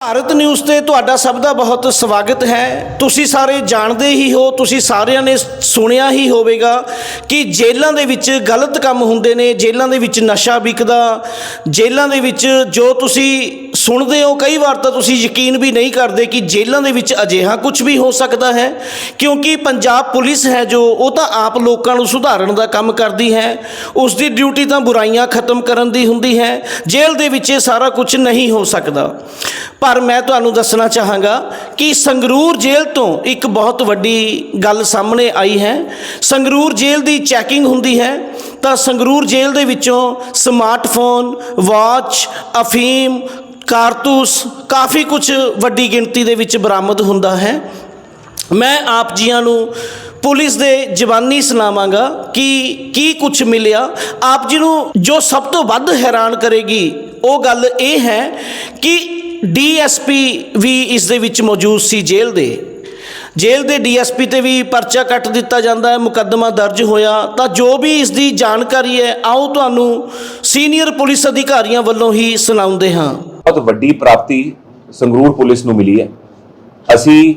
Bharat news ਤੇ ਤੁਹਾਡਾ ਸਭ ਦਾ ਬਹੁਤ ਸਵਾਗਤ ਹੈ। ਤੁਸੀਂ ਸਾਰੇ ਜਾਣਦੇ ਹੀ ਹੋ, ਤੁਸੀਂ ਸਾਰਿਆਂ ਨੇ ਸੁਣਿਆ ਹੀ ਹੋਵੇਗਾ ਕਿ ਜੇਲ੍ਹਾਂ ਦੇ ਵਿੱਚ ਗਲਤ ਕੰਮ ਹੁੰਦੇ ਨੇ, ਜੇਲ੍ਹਾਂ ਦੇ ਵਿੱਚ ਨਸ਼ਾ ਵਿਕਦਾ, ਜੇਲ੍ਹਾਂ ਦੇ ਵਿੱਚ ਜੋ ਤੁਸੀਂ ਸੁਣਦੇ ਹੋ, ਕਈ ਵਾਰ ਤਾਂ ਤੁਸੀਂ ਯਕੀਨ ਵੀ ਨਹੀਂ ਕਰਦੇ ਕਿ ਜੇਲ੍ਹਾਂ ਦੇ ਵਿੱਚ ਅਜਿਹਾ ਕੁਝ ਵੀ ਹੋ ਸਕਦਾ ਹੈ, ਕਿਉਂਕਿ ਪੰਜਾਬ ਪੁਲਿਸ ਹੈ ਜੋ, ਉਹ ਤਾਂ ਆਪ ਲੋਕਾਂ ਨੂੰ ਸੁਧਾਰਨ ਦਾ ਕੰਮ ਕਰਦੀ ਹੈ ਉਸ ਦੀ ਡਿਊਟੀ ਤਾਂ ਬੁਰਾਈਆਂ ਖਤਮ ਕਰਨ ਦੀ ਹੁੰਦੀ ਹੈ, ਜੇਲ੍ਹ ਦੇ ਵਿੱਚ ਇਹ ਸਾਰਾ ਕੁਝ ਨਹੀਂ ਹੋ ਸਕਦਾ। ਪਰ ਮੈਂ ਤੁਹਾਨੂੰ ਦੱਸਣਾ ਚਾਹਾਂਗਾ ਕਿ ਸੰਗਰੂਰ ਜੇਲ੍ਹ ਤੋਂ ਇੱਕ ਬਹੁਤ ਵੱਡੀ ਗੱਲ ਸਾਹਮਣੇ ਆਈ ਹੈ। ਸੰਗਰੂਰ ਜੇਲ੍ਹ ਦੀ ਚੈਕਿੰਗ ਹੁੰਦੀ ਹੈ, ਤਾਂ ਸੰਗਰੂਰ ਜੇਲ੍ਹ ਦੇ ਵਿੱਚੋਂ ਸਮਾਰਟਫੋਨ ਵਾਚ ਅਫੀਮ ਕਾਰਤੂਸ ਕਾਫੀ ਕੁਝ ਵੱਡੀ ਗਿਣਤੀ ਦੇ ਵਿੱਚ ਬਰਾਮਦ ਹੁੰਦਾ ਹੈ। ਮੈਂ ਆਪ ਜੀਆਂ ਨੂੰ ਪੁਲਿਸ ਦੇ ਜਵਾਨੀ ਸੁਣਾਵਾਂਗਾ ਕਿ ਕੀ ਕੁਝ ਮਿਲਿਆ। ਆਪ ਜੀ ਨੂੰ ਜੋ ਸਭ ਤੋਂ ਵੱਧ ਹੈਰਾਨ ਕਰੇਗੀ ਉਹ ਗੱਲ ਇਹ ਹੈ ਕਿ ਡੀਐਸਪੀ ਵੀ ਇਸ ਦੇ ਵਿੱਚ ਮੌਜੂਦ ਸੀ ਜੇਲ੍ਹ ਦੇ। ਜੇਲ੍ਹ ਦੇ ਡੀਐਸਪੀ ਤੇ ਵੀ ਪਰਚਾ ਕੱਟ ਦਿੱਤਾ ਜਾਂਦਾ ਹੈ, ਮੁਕੱਦਮਾ ਦਰਜ ਹੋਇਆ। ਤਾਂ ਜੋ ਵੀ ਇਸ ਦੀ ਜਾਣਕਾਰੀ ਹੈ, ਆਓ ਤੁਹਾਨੂੰ ਸੀਨੀਅਰ ਪੁਲਿਸ ਅਧਿਕਾਰੀਆਂ ਵੱਲੋਂ ਹੀ ਸੁਣਾਉਂਦੇ ਹਾਂ। ਬਹੁਤ ਵੱਡੀ ਪ੍ਰਾਪਤੀ ਸੰਗਰੂਰ ਪੁਲਿਸ ਨੂੰ ਮਿਲੀ ਹੈ। ਅਸੀਂ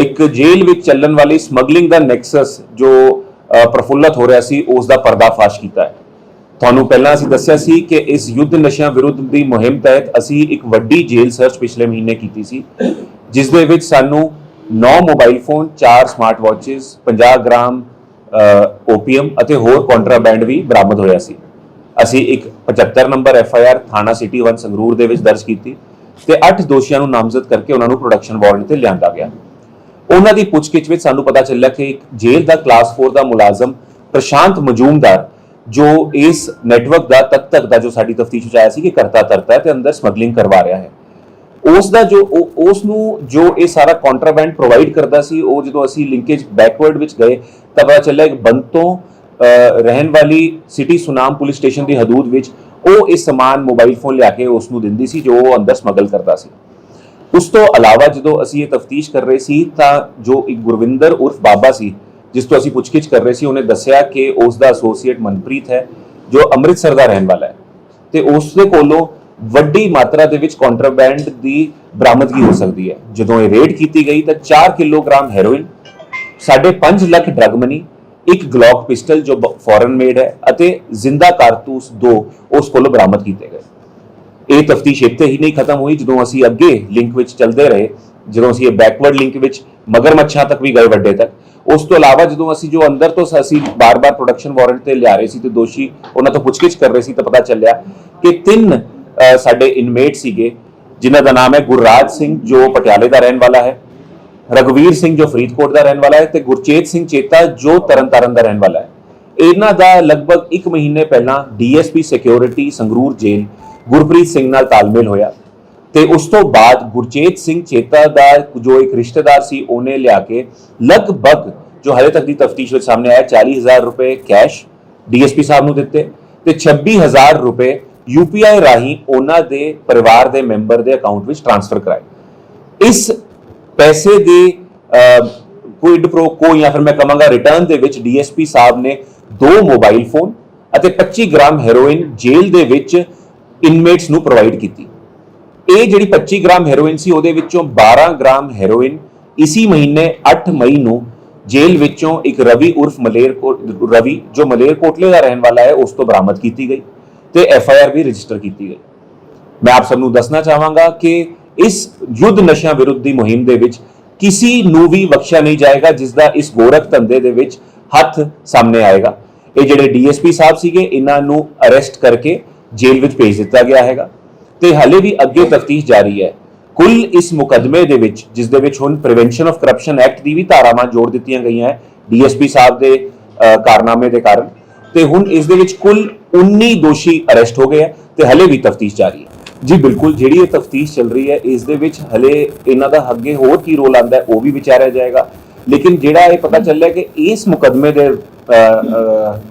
ਇੱਕ ਜੇਲ੍ਹ ਵਿੱਚ ਚੱਲਣ ਵਾਲੀ ਸਮਗਲਿੰਗ ਦਾ ਨੈਕਸਸ ਜੋ ਪ੍ਰਫੁੱਲਤ ਹੋ ਰਿਹਾ ਸੀ, ਉਸ ਦਾ ਪਰਦਾਫਾਸ਼ ਕੀਤਾ ਹੈ। ਤੁਹਾਨੂੰ ਪਹਿਲਾਂ ਅਸੀਂ ਦੱਸਿਆ ਸੀ ਕਿ ਇਸ ਯੁੱਧ ਨਸ਼ਿਆਂ ਵਿਰੁੱਧ ਦੀ ਮੁਹਿੰਮ ਤਹਿਤ ਅਸੀਂ ਇੱਕ ਵੱਡੀ ਜੇਲ੍ਹ ਸਰਚ ਪਿਛਲੇ ਮਹੀਨੇ ਕੀਤੀ ਸੀ, ਜਿਸ ਦੇ ਵਿੱਚ ਸਾਨੂੰ 9 mobile phone 4 smart watches 50 gram opium ਅਤੇ ਹੋਰ ਕੰਟਰਾਬੈਂਡ ਵੀ ਬਰਾਮਦ ਹੋਇਆ ਸੀ। ਅਸੀਂ ਇੱਕ 75 ਨੰਬਰ ਐਫ ਆਈ ਆਰ ਥਾਣਾ ਸਿਟੀ 1 ਸੰਗਰੂਰ ਦੇ ਵਿੱਚ ਦਰਜ ਕੀਤੀ ਤੇ 8 ਦੋਸ਼ੀਆਂ ਨੂੰ ਨਾਮਜ਼ਦ ਕਰਕੇ ਉਹਨਾਂ ਨੂੰ ਪ੍ਰੋਡਕਸ਼ਨ ਵਾਰੰਟ ਤੇ ਲਿਆਂਦਾ ਗਿਆ। ਉਹਨਾਂ ਦੀ ਪੁੱਛਗਿੱਛ ਵਿੱਚ ਸਾਨੂੰ ਪਤਾ ਚੱਲਿਆ ਕਿ ਇੱਕ ਜੇਲ੍ਹ ਦਾ ਕਲਾਸ 4 ਦਾ ਮੁਲਾਜ਼ਮ ਪ੍ਰਸ਼ਾਂਤ ਮਜੂਮਦਾਰ, ਜੋ ਇਸ ਨੈਟਵਰਕ ਦਾ ਤਦ ਤੱਕ ਦਾ ਜੋ ਸਾਡੀ ਤਫਤੀਸ਼ ਵਿੱਚ ਆਇਆ ਸੀ ਕਿ ਕਰਤਾ ਤਰਤਾ ਹੈ ਤੇ ਅੰਦਰ ਸਮਗਲਿੰਗ ਕਰਵਾ ਰਿਹਾ ਹੈ। ਉਸ ਦਾ ਜੋ ਉਸ ਨੂੰ ਜੋ ਇਹ ਸਾਰਾ ਕੰਟਰਾਬੈਂਡ ਪ੍ਰੋਵਾਈਡ ਕਰਦਾ ਸੀ, ਉਹ ਜਦੋਂ ਅਸੀਂ ਲਿੰਕੇਜ ਬੈਕਵਰਡ ਵਿੱਚ ਗਏ, ਤਾਂ ਪਤਾ ਚੱਲਿਆ ਕਿ ਬੰਦ ਤੋਂ ਰਹਿਣ ਵਾਲੀ ਸਿਟੀ ਸੁਨਾਮ ਪੁਲਿਸ ਸਟੇਸ਼ਨ ਦੀ ਹਦੂਦ ਵਿੱਚ ਉਹ ਇਹ ਸਮਾਨ ਮੋਬਾਈਲ ਫੋਨ ਲਿਆ ਕੇ ਉਸ ਨੂੰ ਦਿੰਦੀ ਸੀ ਜੋ ਉਹ ਅੰਦਰ ਸਮਗਲ ਕਰਦਾ ਸੀ। ਉਸ ਤੋਂ ਇਲਾਵਾ ਜਦੋਂ ਅਸੀਂ ਇਹ ਤਫਤੀਸ਼ ਕਰ ਰਹੇ ਸੀ ਤਾਂ ਜੋ ਇੱਕ ਗੁਰਵਿੰਦਰ ਉਰਫ ਬਾਬਾ ਸੀ, ਜਿਸ ਤੋਂ ਅਸੀਂ ਪੁੱਛਗਿੱਛ ਕਰ ਰਹੇ ਸੀ, ਉਹਨੇ ਦੱਸਿਆ ਕਿ ਉਸ ਦਾ ਐਸੋਸੀਏਟ ਮਨਪ੍ਰੀਤ ਹੈ, ਜੋ ਅੰਮ੍ਰਿਤਸਰ ਦਾ ਰਹਿਣ ਵਾਲਾ ਹੈ। ਤੇ ਉਸ ਦੇ ਕੋਲੋਂ ਵੱਡੀ ਮਾਤਰਾ ਦੇ ਵਿੱਚ ਕੰਟਰਾਬੈਂਡ ਦੀ ਬਰਾਮਦਗੀ ਹੋ ਸਕਦੀ ਹੈ। ਜਦੋਂ ਇਹ ਰੇਡ ਕੀਤੀ ਗਈ ਤਾਂ 4 kilogram heroin 5.5 lakh drug money ਇੱਕ ਗਲੌਕ ਪਿਸਟਲ ਜੋ ਫੋਰਨ ਮੇਡ ਹੈ ਅਤੇ ਜ਼ਿੰਦਾ ਕਾਰਤੂਸ ਦੋ ਉਸ ਕੋਲੋਂ ਬਰਾਮਦ ਕੀਤੇ ਗਏ। ਇਹ ਤਫਤੀਸ਼ ਇੱਥੇ ਹੀ ਨਹੀਂ ਖਤਮ ਹੋਈ, ਜਦੋਂ ਅਸੀਂ ਅੱਗੇ ਲਿੰਕ ਵਿੱਚ ਚੱਲਦੇ ਰਹੇ, ਜਦੋਂ ਅਸੀਂ ਇਹ ਬੈਕਵਰਡ ਲਿੰਕ ਵਿੱਚ ਮਗਰਮੱਛਾਂ ਤੱਕ ਵੀ ਗਏ ਵੱਡੇ ਤੱਕ। ਉਸ ਤੋਂ ਇਲਾਵਾ ਜਦੋਂ ਅਸੀਂ ਜੋ ਅੰਦਰ ਤੋਂ ਅਸੀਂ ਬਾਰ-ਬਾਰ ਪ੍ਰੋਡਕਸ਼ਨ ਵਾਰੰਟ ਤੇ ਲਿਆ ਰਹੇ ਸੀ ਤੇ ਦੋਸ਼ੀ ਉਹਨਾਂ ਤੋਂ ਪੁੱਛਗਿੱਛ ਕਰ ਰਹੇ ਸੀ ਤਾਂ ਪਤਾ ਚੱਲਿਆ ਕਿ ਤਿੰਨ ਸਾਡੇ ਇਨਮੇਟ ਸੀਗੇ, ਜਿਨ੍ਹਾਂ ਦਾ ਨਾਮ ਹੈ ਗੁਰਰਾਜ ਸਿੰਘ, ਜੋ ਪਟਿਆਲੇ ਦਾ ਰਹਿਣ ਵਾਲਾ ਹੈ। ਰਗਵੀਰ ਸਿੰਘ ਜੋ ਫਰੀਦਕੋਟ ਦਾ ਰਹਿਣ ਵਾਲਾ ਹੈ ਤੇ ਗੁਰਚੇਤ ਸਿੰਘ ਚੇਤਾ ਜੋ ਤਰਨਤਾਰਨ ਦਾ ਰਹਿਣ ਵਾਲਾ ਹੈ। ਇਹਨਾਂ ਦਾ ਲਗਭਗ 1 ਮਹੀਨੇ ਪਹਿਲਾਂ ਡੀਐਸਪੀ ਸਿਕਿਉਰਿਟੀ ਸੰਗਰੂਰ ਜੇਲ੍ਹ ਗੁਰਪ੍ਰੀਤ ਸਿੰਘ ਨਾਲ ਤਾਲਮੇਲ ਹੋਇਆ ਤੇ ਉਸ ਤੋਂ ਬਾਅਦ ਗੁਰਚੇਤ ਸਿੰਘ ਚੇਤਾ ਦਾ ਜੋ ਇੱਕ ਰਿਸ਼ਤੇਦਾਰ ਸੀ, ਉਹਨੇ ਲਿਆ ਕੇ ਲਗਭਗ ਜੋ ਹਲੇ ਤੱਕ ਦੀ ਤਫਤੀਸ਼ ਵਿੱਚ ਸਾਹਮਣੇ ਆਇਆ 40000 ਰੁਪਏ ਕੈਸ਼ ਡੀਐਸਪੀ ਸਾਹਿਬ ਨੂੰ ਦਿੱਤੇ ਤੇ 26000 ਰੁਪਏ ਯੂਪੀਆਈ ਰਾਹੀਂ ਉਹਨਾਂ ਦੇ ਪਰਿਵਾਰ ਦੇ ਮੈਂਬਰ ਦੇ ਅਕਾਊਂਟ ਵਿੱਚ ਟ੍ਰਾਂਸਫਰ ਕਰਾਏ। ਇਸ ਪੈਸੇ ਦੇ ਕੁਇਡ ਪ੍ਰੋ ਕੋ ਜਾਂ ਫਿਰ ਮੈਂ ਕਹਾਂਗਾ ਰਿਟਰਨ ਦੇ ਵਿੱਚ ਡੀਐਸਪੀ ਸਾਹਿਬ ਨੇ ਦੋ ਮੋਬਾਈਲ ਫੋਨ ਅਤੇ 25 ਗ੍ਰਾਮ ਹੈਰੋਇਨ ਜੇਲ੍ਹ ਦੇ ਵਿੱਚ ਇਨਮੇਟਸ ਨੂੰ ਪ੍ਰੋਵਾਈਡ ਕੀਤੀ। ਇਹ ਜਿਹੜੀ 25 ਗ੍ਰਾਮ ਹੈਰੋਇਨ ਸੀ, ਉਹਦੇ ਵਿੱਚੋਂ 12 ਗ੍ਰਾਮ ਹੈਰੋਇਨ ਇਸੀ ਮਹੀਨੇ 8 ਮਈ ਨੂੰ ਜੇਲ੍ਹ ਵਿੱਚੋਂ ਇੱਕ ਰਵੀ ਉਰਫ ਮਲੇਰਕੋਟ ਰਵੀ, ਜੋ ਮਲੇਰਕੋਟਲੇ ਦਾ ਰਹਿਣ ਵਾਲਾ ਹੈ, ਉਸ ਤੋਂ ਬਰਾਮਦ ਕੀਤੀ ਗਈ ਤੇ ਐਫ ਆਈ ਆਰ ਵੀ ਰਜਿਸਟਰ ਕੀਤੀ ਗਈ। ਮੈਂ ਆਪ ਸਭ ਨੂੰ ਦੱਸਣਾ ਚਾਹਾਂਗਾ ਕਿ ਇਸ ਯੁੱਧ ਨਸ਼ਿਆਂ ਵਿਰੁੱਧ ਦੀ ਮੁਹਿੰਮ ਦੇ ਵਿੱਚ ਕਿਸੇ ਨੂੰ ਵੀ ਬਖਸ਼ਿਆ ਨਹੀਂ ਜਾਏਗਾ, ਜਿਸ ਦਾ ਇਸ ਗੋਰਖ ਧੰਦੇ ਦੇ ਵਿੱਚ ਹੱਥ ਸਾਹਮਣੇ ਆਏਗਾ। ਇਹ ਜਿਹੜੇ ਡੀਐਸਪੀ ਸਾਹਿਬ ਸੀਗੇ, ਇਹਨਾਂ ਨੂੰ ਅਰੈਸਟ ਕਰਕੇ ਜੇਲ੍ਹ ਵਿੱਚ ਭੇਜ ਦਿੱਤਾ ਗਿਆ ਹੈਗਾ। ਤੇ ਹਾਲੇ ਵੀ ਅੱਗੇ ਤਫਤੀਸ਼ ਜਾਰੀ ਹੈ। ਕੁੱਲ ਇਸ ਮੁਕਦਮੇ ਦੇ ਵਿੱਚ, ਜਿਸ ਦੇ ਵਿੱਚ ਹੁਣ ਪ੍ਰੀਵੈਂਸ਼ਨ ਆਫ ਕਰਪਸ਼ਨ ਐਕਟ ਦੀ ਵੀ ਧਾਰਾਵਾਂ ਜੋੜ ਦਿੱਤੀਆਂ ਗਈਆਂ ਹੈ ਡੀਐਸਪੀ ਸਾਹਿਬ ਦੇ ਕਾਰਨਾਮੇ ਦੇ ਕਾਰਨ। ਤੇ ਹੁਣ ਇਸ ਦੇ ਵਿੱਚ ਕੁੱਲ 19 ਦੋਸ਼ੀ ਅਰੈਸਟ ਹੋ ਗਏ ਹੈ ਤੇ ਹਲੇ ਵੀ ਤਫਤੀਸ਼ ਜਾਰੀ ਹੈ। ਜੀ ਬਿਲਕੁਲ ਜਿਹੜੀ ਇਹ ਤਫਤੀਸ਼ ਚੱਲ ਰਹੀ ਹੈ ਇਸ ਦੇ ਵਿੱਚ ਹਲੇ ਇਹਨਾਂ ਦਾ ਅੱਗੇ ਹੋਰ ਕੀ ਰੋਲ ਆਂਦਾ ਹੈ ਉਹ ਵੀ ਵਿਚਾਰਿਆ ਜਾਏਗਾ। ਲੇਕਿਨ ਜਿਹੜਾ ਇਹ ਪਤਾ ਚੱਲਿਆ ਕਿ ਇਸ ਮੁਕਦਮੇ ਦੇ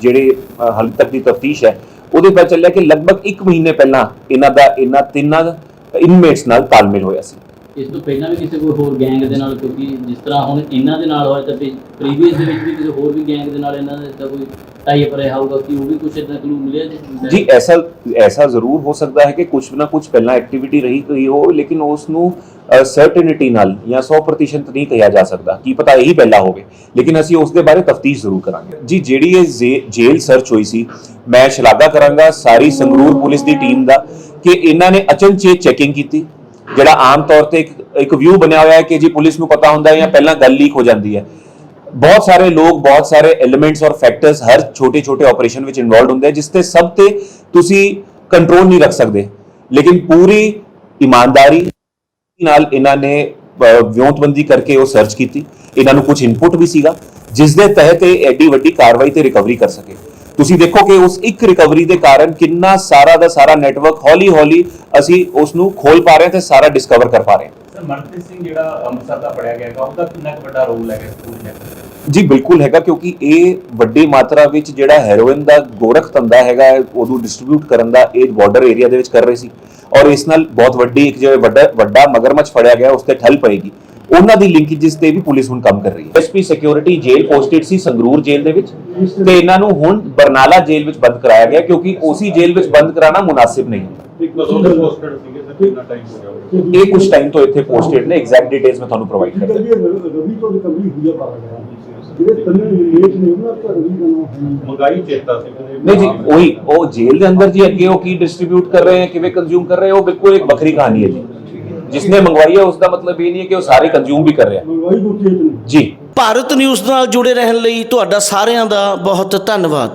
ਜਿਹੜੇ ਹਾਲੇ ਤੱਕ ਦੀ ਤਫਤੀਸ਼ ਹੈ ਉਹਦੇ ਪਤਾ ਚੱਲਿਆ ਕਿ ਲਗਭਗ 1 ਮਹੀਨੇ ਪਹਿਲਾਂ ਇਹਨਾਂ ਦਾ ਇਹਨਾਂ ਤਿੰਨਾਂ ਇਨਮੇਟਸ ਨਾਲ ਤਾਲਮੇਲ ਹੋਇਆ ਸੀ। ਇਸ ਤੋਂ ਪਹਿਲਾਂ ਵੀ ਕਿਸੇ ਕੋਈ ਹੋਰ ਗੈਂਗ ਦੇ ਨਾਲ, ਕਿਉਂਕਿ ਜਿਸ ਤਰ੍ਹਾਂ ਹੁਣ ਇਹਨਾਂ ਦੇ ਨਾਲ ਹੋਇਆ, ਤਾਂ ਪ੍ਰੀਵੀਅਸ ਦੇ ਵਿੱਚ ਵੀ ਕਿਸੇ ਹੋਰ ਵੀ ਗੈਂਗ ਦੇ ਨਾਲ ਇਹਨਾਂ ਦਾ ਕੋਈ ਟਾਈ ਅਪ ਰਿਹਾ ਹੋਊਗਾ, ਕਿ ਉਹ ਵੀ ਕੁਝ ਇਦਾਂ ਕਲੂ ਮਿਲਿਆ ਜੀ? ਐਸਾ ਐਸਾ ਜ਼ਰੂਰ ਹੋ ਸਕਦਾ ਹੈ ਕਿ ਕੁਝ ਨਾ ਕੁਝ ਪਹਿਲਾਂ ਐਕਟੀਵਿਟੀ ਰਹੀ ਗਈ ਹੋ ਲੇਕਿਨ ਉਸ ਨੂੰ ਸਰਟਨਿਟੀ ਨਾਲ ਜਾਂ 100% ਨਹੀਂ ਕਿਹਾ ਜਾ ਸਕਦਾ। ਕੀ ਪਤਾ ਇਹੀ ਪਹਿਲਾਂ ਹੋਵੇ, ਲੇਕਿਨ ਅਸੀਂ ਉਸ ਦੇ ਬਾਰੇ ਤਫਤੀਸ਼ ਜ਼ਰੂਰ ਕਰਾਂਗੇ। ਜੀ, ਜਿਹੜੀ ਇਹ ਜੇਲ੍ਹ ਸਰਚ ਹੋਈ ਸੀ, ਮੈਂ ਸ਼ਲਾਘਾ ਕਰਾਂਗਾ ਸਾਰੀ ਸੰਗਰੂਰ ਪੁਲਿਸ ਦੀ ਟੀਮ ਦਾ, ਕਿ ਇਹਨਾਂ ਨੇ ਅਚਨਚੇਤ ਚੈਕਿੰਗ ਕੀਤੀ। ਜਿਹੜਾ ਆਮ ਤੌਰ ਤੇ ਇੱਕ ਵਿਊ ਬਣਿਆ ਹੋਇਆ ਹੈ ਕਿ ਜੀ ਪੁਲਿਸ ਨੂੰ ਪਤਾ ਹੁੰਦਾ ਹੈ ਜਾਂ ਪਹਿਲਾਂ ਗੱਲ ਲੀਕ ਹੋ ਜਾਂਦੀ ਹੈ। ਬਹੁਤ ਸਾਰੇ ਲੋਕ, ਬਹੁਤ ਸਾਰੇ ਐਲੀਮੈਂਟਸ ਔਰ ਫੈਕਟਰਸ ਹਰ ਛੋਟੇ ਛੋਟੇ ਆਪਰੇਸ਼ਨ ਵਿੱਚ ਇਨਵੋਲਡ ਹੁੰਦੇ ਜਿਸ ਤੇ ਸਭ ਤੇ ਤੁਸੀਂ ਕੰਟਰੋਲ ਨਹੀਂ ਰੱਖ ਸਕਦੇ। ਲੇਕਿਨ ਪੂਰੀ ਇਮਾਨਦਾਰੀ ਨਾਲ ਇਹਨਾਂ ਨੇ ਵਿਉਂਤਬੰਦੀ ਕਰਕੇ ਉਹ ਸਰਚ ਕੀਤੀ। ਇਹਨਾਂ ਨੂੰ ਕੁਝ ਇਨਪੁਟ ਵੀ ਸੀਗਾ, ਜਿਸ ਦੇ ਤਹਿਤ ਇਹ ਐਡੀ ਵੱਡੀ ਕਾਰਵਾਈ ਤੇ ਰਿਕਵਰੀ ਕਰ ਸਕੇ। ਤੁਸੀਂ ਦੇਖੋ ਕਿ ਉਸ ਇੱਕ ਰਿਕਵਰੀ ਦੇ ਕਾਰਨ ਕਿੰਨਾ ਸਾਰਾ ਦਾ ਸਾਰਾ ਨੈਟਵਰਕ ਹੌਲੀ ਹੌਲੀ ਅਸੀਂ ਉਸ ਨੂੰ ਖੋਲ ਪਾ ਰਹੇ ਹਾਂ ਤੇ ਸਾਰਾ ਡਿਸਕਵਰ ਕਰ ਪਾ ਰਹੇ ਹਾਂ। ਸਰ ਮਨਪ੍ਰੀਤ ਸਿੰਘ ਜਿਹੜਾ ਅੰਮ੍ਰਿਤਸਰ ਦਾ ਫੜਿਆ ਗਿਆ ਹੈਗਾ ਉਹਦਾ ਕਿੰਨਾ ਕੁ ਵੱਡਾ ਰੋਲ ਹੈਗਾ ਪੂਰੀ ਨੈਟ ਜੀ ਬਿਲਕੁਲ ਹੈਗਾ ਕਿਉਂਕਿ ਇਹ ਵੱਡੀ ਮਾਤਰਾ ਵਿੱਚ ਜਿਹੜਾ ਹੈਰੋਇਨ ਦਾ ਗੋਰਖ ਧੰਦਾ ਹੈਗਾ ਉਹਨੂੰ ਡਿਸਟ੍ਰੀਬਿਊਟ ਕਰਨ ਦਾ ਇਹ ਬਾਰਡਰ ਏਰੀਆ ਦੇ ਵਿੱਚ ਕਰ ਰਹੇ ਸੀ। ਔਰ ਇਸ ਨਾਲ ਬਹੁਤ ਵੱਡੀ ਇੱਕ ਜਿਹੜਾ ਵੱਡਾ ਵੱਡਾ ਮਗਰਮੱਛ ਫੜਿਆ ਗਿਆ ਉਸ ਤੇ ਠੱਲ ਪਏਗੀ। ਉਹਨਾਂ ਦੀ ਲਿੰਕੇजेस ਤੇ ਵੀ ਪੁਲਿਸ ਹੁਣ ਕੰਮ ਕਰ ਰਹੀ ਹੈ। ਐਸਪੀ ਸਿਕਿਉਰਿਟੀ ਜੇਲ੍ਹ ਪੋਸਟਡ ਸੀ ਸੰਗਰੂਰ ਜੇਲ੍ਹ ਦੇ ਵਿੱਚ ਤੇ ਇਹਨਾਂ ਨੂੰ ਹੁਣ ਬਰਨਾਲਾ ਜੇਲ੍ਹ ਵਿੱਚ ਬੰਦ ਕਰਾਇਆ ਗਿਆ ਕਿਉਂਕਿ ਉਸੇ ਜੇਲ੍ਹ ਵਿੱਚ ਬੰਦ ਕਰਾਉਣਾ ਮੁਨਾਸਿਬ ਨਹੀਂ? ਇਹ ਕੁਝ ਟਾਈਮ ਤੋਂ ਇੱਥੇ ਪੋਸਟਡ ਨੇ ਐਗਜ਼ੈਕਟ ਡਿਟੇਲਸ ਮੈਂ ਤੁਹਾਨੂੰ ਪ੍ਰੋਵਾਈਡ ਕਰ ਦਾਂਗਾ ਰਵੀ ਤੋਂ ਰਿਕਵਰੀ ਹੋਈ ਹੈ ਪਾਰਾ ਗਿਆ। ਜਿਹੜੇ ਤਿੰਨ ਲੇਟ ਨੇ ਉਹਨਾਂ ਦਾ ਰਵੀ ਦਾ ਨਾਮ ਹੈ ਮੰਗਾਈ ਚੇਤਾ ਸੀ ਨਹੀਂ ਜੀ ਉਹੀ ਉਹ ਜੇਲ੍ਹ ਦੇ ਅੰਦਰ ਜੀ ਅੱਗੇ ਉਹ ਕੀ ਡਿਸਟ੍ਰੀਬਿਊਟ ਕਰ ਰਹੇ ਹੈ ਕਿਵੇਂ ਕੰਜ਼ਿਊਮ ਕਰ ਰਹੇ ਹੈ ਉਹ ਬਿਲਕੁਲ ਇੱਕ ਵੱਖਰੀ ਕਹਾਣੀ ਹੈ ਜੀ। ਜਿਸਨੇ ਮੰਗਵਾਈ ਹੈ ਉਸ ਦਾ ਮਤਲਬ ਇਹ ਨਹੀਂ ਹੈ ਕਿ ਉਹ ਸਾਰੇ ਕੰਜ਼ਿਊਮ ਵੀ ਕਰ ਰਿਹਾ। ਮੰਗਵਾਈ ਜੀ। ਭਾਰਤ ਨਿਊਜ਼ ਨਾਲ ਜੁੜੇ ਰਹਿਣ ਲਈ ਤੁਹਾਡਾ ਸਾਰਿਆਂ ਦਾ ਬਹੁਤ ਧੰਨਵਾਦ।